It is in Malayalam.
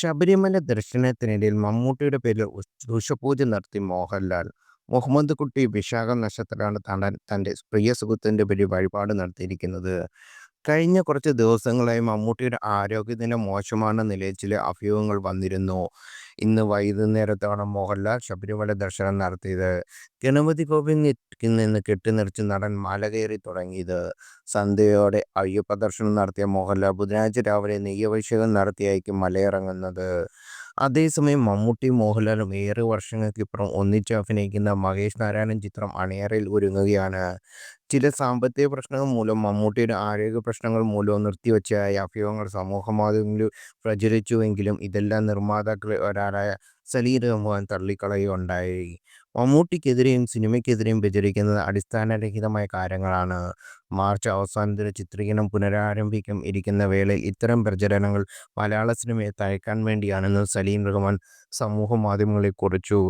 ശബരിമല ദർശനത്തിനിടയിൽ മമ്മൂട്ടിയുടെ പേരിൽ ഉഷപൂജ നടത്തി മോഹൻലാൽ. മുഹമ്മദ് കുട്ടി വിശാഖ നക്ഷത്രമാണ് തന്റെ തന്റെ പ്രിയ സുഹൃത്തിന്റെ പേരിൽ വഴിപാട് നടത്തിയിരിക്കുന്നത്. കഴിഞ്ഞ കുറച്ച് ദിവസങ്ങളായി മമ്മൂട്ടിയുടെ ആരോഗ്യനില മോശമാണെന്ന നിലയിൽ ചില അഭ്യൂഹങ്ങൾ വന്നിരുന്നു. ഇന്ന് വൈകുന്നേരത്താണ് മോഹൻലാൽ ശബരിമല ദർശനം നടത്തിയത്. ഗണപതി ഗോവിന്ദിൽ നിന്ന് കെട്ടിനിറച്ച് നടൻ മല കയറി തുടങ്ങിയത്. സന്ധ്യയോടെ അയ്യപ്പ ദർശനം നടത്തിയ മോഹൻലാൽ ബുധനാഴ്ച രാവിലെ നെയ്യഭിഷേകം നടത്തിയായിരിക്കും മലയിറങ്ങുന്നത്. അതേസമയം മമ്മൂട്ടിയും മോഹൻലാലും ഏറെ വർഷങ്ങൾക്കിപ്പുറം ഒന്നിച്ച് അഭിനയിക്കുന്ന മഹേഷ് നാരായണൻ ചിത്രം അണിയറയിൽ ഒരുങ്ങുകയാണ്. ചില സാമ്പത്തിക പ്രശ്നങ്ങൾ മൂലം മമ്മൂട്ടിയുടെ ആരോഗ്യ പ്രശ്നങ്ങൾ മൂലവും നിർത്തിവെച്ചതായ അഭ്യൂഹങ്ങൾ സമൂഹമാധ്യമങ്ങളിൽ പ്രചരിച്ചുവെങ്കിലും ഇതെല്ലാം നിർമ്മാതാക്കളിൽ ഒരാളായ സലീം റഹ്മാൻ തള്ളിക്കളയുകയുണ്ടായി. മമ്മൂട്ടിക്കെതിരെയും സിനിമയ്ക്കെതിരെയും പ്രചരിക്കുന്നത് അടിസ്ഥാനരഹിതമായ കാര്യങ്ങളാണ്. മാർച്ച് അവസാനത്തിന് ചിത്രീകരണം പുനരാരംഭിക്കും ഇരിക്കുന്ന വേളയിൽ ഇത്തരം പ്രചരണങ്ങൾ മലയാള സിനിമയെ തഴയ്ക്കാൻ വേണ്ടിയാണെന്ന് സലീം റഹ്മാൻ സമൂഹ മാധ്യമങ്ങളിൽ കുറിച്ചു.